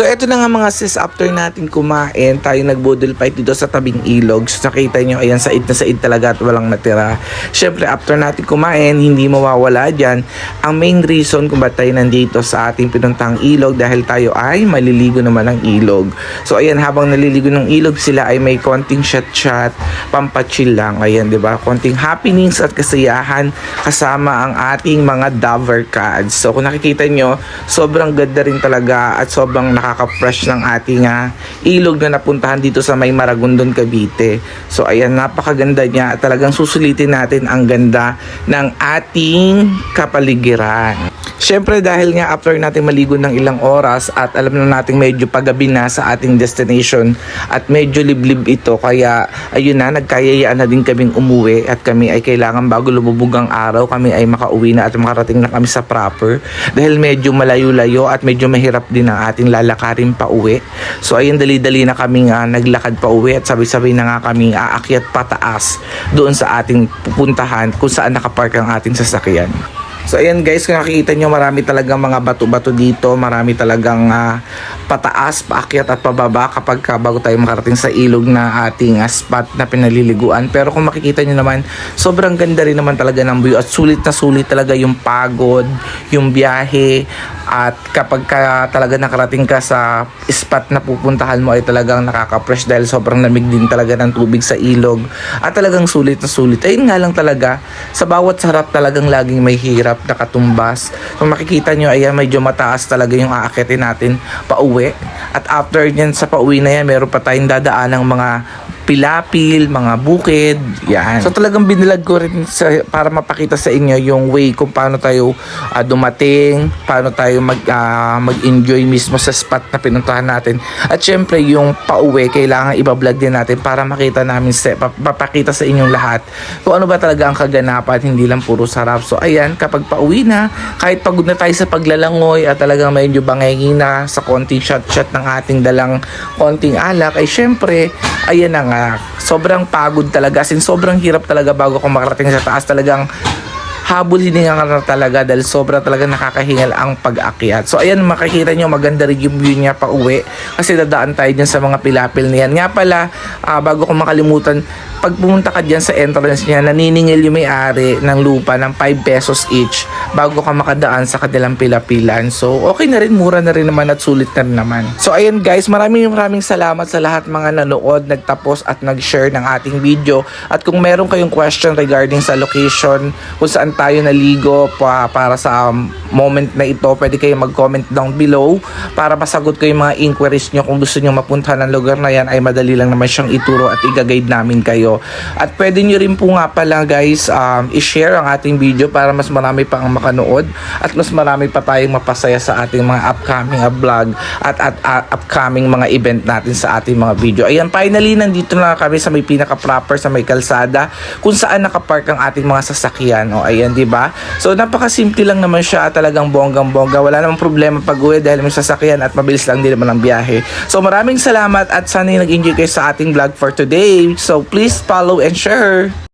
So eto na nga mga sis, after natin kumain, tayo nagbudol fight dito sa tabing ilog. So nakita nyo, ayan, said na said talaga at walang natira. Syempre, after natin kumain, hindi mawawala dyan ang main reason kung ba't tayo nandito sa ating pinuntang ilog dahil tayo ay maliligo naman ng ilog. So ayan, habang naliligo ng ilog sila ay may konting chat-chat, pampachill lang. Ayan, di ba? Konting happenings at kasiyahan kasama ang ating mga Dover Cads. So kung nakikita nyo, sobrang ganda rin talaga at sobrang nakaka-fresh ng ating ah, ilog na napuntahan dito sa May Maragondon, Cavite. So ayan, napakaganda niya talagang susulitin natin ang ganda ng ating kapaligiran. Siyempre dahil nga after natin maligo ng ilang oras at alam na natin medyo pagabi na sa ating destination at medyo liblib ito kaya ayun na nagkayayaan na din kaming umuwi at kami ay kailangan bago lumubog ang araw kami ay makauwi na at makarating na kami sa proper dahil medyo malayo-layo at medyo mahirap din ang ating lalakarin pa uwi. So ayun dali-dali na kami nga naglakad pa uwi at sabay-sabay na nga kami aakyat pataas doon sa ating pupuntahan kung saan nakapark ang ating sasakyan. So ayan guys, kung nakikita nyo marami talagang mga bato-bato dito, marami talagang ah, pataas, paakyat at pababa kapag ka bago tayo makarating sa ilog na ating ah, spot na pinaliliguan. Pero kung makikita nyo naman, sobrang ganda rin naman talaga ng view at sulit na sulit talaga yung pagod, yung biyahe at kapag ka talaga nakarating ka sa spot na pupuntahan mo ay talagang nakaka-fresh dahil sobrang lamig din talaga ng tubig sa ilog at talagang sulit na sulit. Ayun nga lang talaga, sa bawat sarap talagang laging may hirap na katumbas. Kung makikita nyo, ayan, medyo mataas talaga yung aakitin natin pauwi. At after nyan sa pauwi na yan, meron pa tayong dadaan ng mga pilapil, mga bukid, yan. So talagang binilag ko rin sa, para mapakita sa inyo yung way kung paano tayo ah, dumating, paano tayo mag, ah, mag-enjoy mismo sa spot na pinuntahan natin. At syempre yung pauwi, kailangan iba-vlog din natin para makita namin, sa, papakita sa inyong lahat kung ano ba talaga ang kaganapan, hindi lang puro sarap. So ayan, kapag pauwi na, kahit pagod na tayo sa paglalangoy at talagang medyo bangay na sa konting shot-shot ng ating dalang konting alak, ay syempre, ayan na nga, sobrang pagod talaga, as in sobrang hirap talaga bago ako makarating sa taas, talagang habol hininga ka na talaga dahil sobra talaga nakakahingal ang pag-akyat. So ayan makikita nyo maganda rin yung view niya pa uwi kasi dadaan tayo dyan sa mga pilapil niyan. Nga pala ah, bago ko makalimutan pag pumunta ka dyan sa entrance niya naniningil yung may-ari ng lupa ng 5 pesos each bago ka makadaan sa kanilang pilapilan. So okay na rin, mura na rin naman at sulit na rin naman. So ayan guys, maraming maraming salamat sa lahat mga nanood, nagtapos at nag-share ng ating video. At kung meron kayong question regarding sa location, kung saan tayo naligo pa, para sa moment na ito, pwede kayo mag-comment down below para masagot ko yung mga inquiries nyo. Kung gusto nyo mapuntahan ng lugar na yan, ay madali lang naman siyang ituro at i-guide namin kayo. At pwede nyo rin po nga pala guys, um, i-share ang ating video para mas marami pa ang makanood at mas marami pa tayong mapasaya sa ating mga upcoming uh, vlog at, at uh, upcoming mga event natin sa ating mga video. Ayan, finally, nandito na kami sa may pinaka-proper sa may kalsada kung saan nakapark ang ating mga sasakyan. O, ayan, di ba? So, napaka-simple lang naman siya talagang bonggang-bongga. Wala namang problema pag-uwi dahil may sasakyan at mabilis lang din naman ang biyahe. So, maraming salamat at sana nag-enjoy kayo sa ating vlog for today. So, please follow and share.